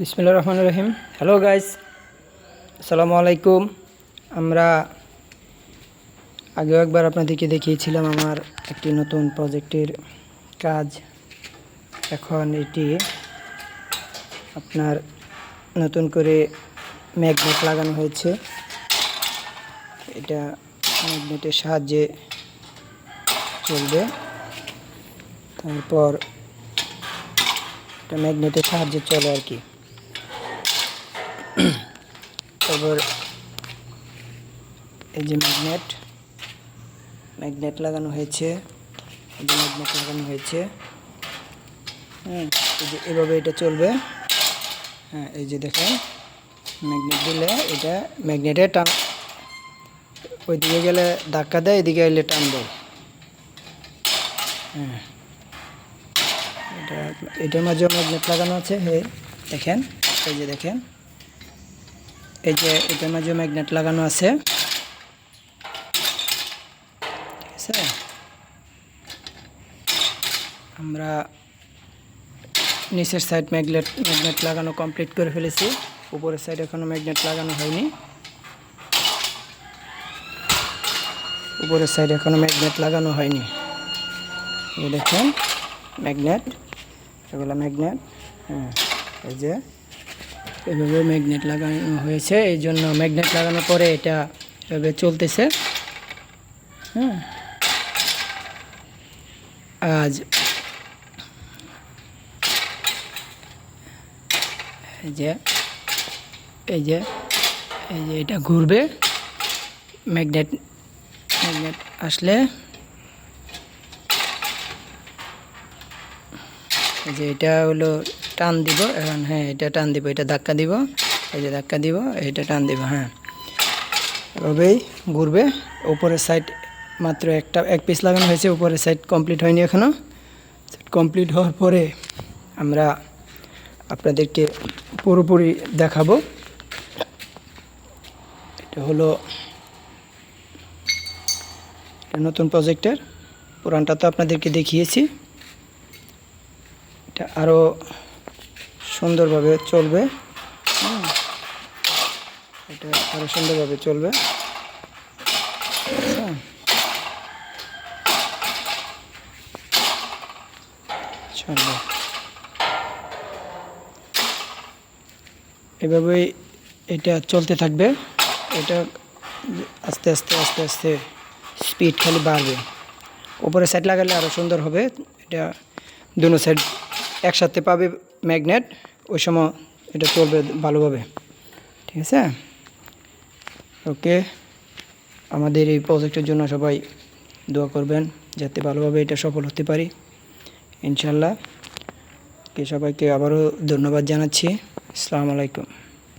বিসমিল্লা রহমান রহিম hello guys আসসালামু আলাইকুম। আমরা আগেও একবার আপনাদেরকে দেখিয়েছিলাম আমার একটি নতুন প্রজেক্টের কাজ। এখন এটি আপনার নতুন করে ম্যাগনেট লাগানো হয়েছে। এটা ম্যাগনেটের সাহায্যে চলবে। তারপর এটা ম্যাগনেটের সাহায্যে চলে আর কি। তারপর এই যে ম্যাগনেট ম্যাগনেট লাগানো হয়েছে, এই যে ম্যাগনেট লাগানো হয়েছে। হ্যাঁ এই যে এভাবে এটা চলবে। হ্যাঁ এই যে দেখেন, ম্যাগনেট দিলে এটা ম্যাগনেটে টান, ওইদিকে গেলে ধাক্কা দেয়, এদিকে এলে টান দেয়। হ্যাঁ এটা, এটার মাঝেও ম্যাগনেট লাগানো আছে হে দেখেন, এই যে দেখেন। এই যে এটার মাঝেও ম্যাগনেট লাগানো আছে। ঠিক আছে? আমরা নিচের সাইড ম্যাগনেট ম্যাগনেট লাগানো কমপ্লিট করে ফেলেছি। উপরের সাইড এখনও ম্যাগনেট লাগানো হয়নি। উপরের সাইড এখনও ম্যাগনেট লাগানো হয়নি। দেখেন, ম্যাগনেট, এগুলো ম্যাগনেট হ্যাঁ এই যে এভাবে ম্যাগনেট লাগানো হয়েছে, এই জন্য ম্যাগনেট লাগানোর পরে এটা এভাবে চলতেছে। হ্যাঁ। আজ এই যে এই যে এই যে এটা ঘুরবে। ম্যাগনেট ম্যাগনেট আসলে এই যে এটা হলো টান দিব, এখন হ্যাঁ এটা টান দিব, এটা ধাক্কা দিব, এই যে ধাক্কা দিব, এটা টান দিব হ্যাঁ। এভাবেই ঘুরবে, উপরের সাইড মাত্র একটা, এক পিস লাগানো হয়েছে, উপরের সাইড কমপ্লিট হয়নি এখনও কমপ্লিট হওয়ার পরে আমরা আপনাদেরকে পুরোপুরি দেখাবো। এটা হলো নতুন প্রজেক্টের পুরানটা তো আপনাদেরকে দেখিয়েছি। এটা আরও সুন্দরভাবে চলবে। এটা আরও সুন্দরভাবে চলবে। আচ্ছা। এভাবেই এটা চলতে থাকবে। এটা আস্তে আস্তে আস্তে আস্তে স্পিড খালি বাড়বে। উপরে সাইড লাগালে আরও সুন্দর হবে। এটা দুনো সাইড একসাথে পাবে ম্যাগনেট ওই সময় এটা চলবে ভালোভাবে, ঠিক আছে? ওকে, আমাদের এই প্রজেক্টের জন্য সবাই দোয়া করবেন যাতে ভালোভাবে এটা সফল হতে পারি, ইনশাল্লাহ। কে সবাইকে আবারও ধন্যবাদ জানাচ্ছি। আসসালামু আলাইকুম।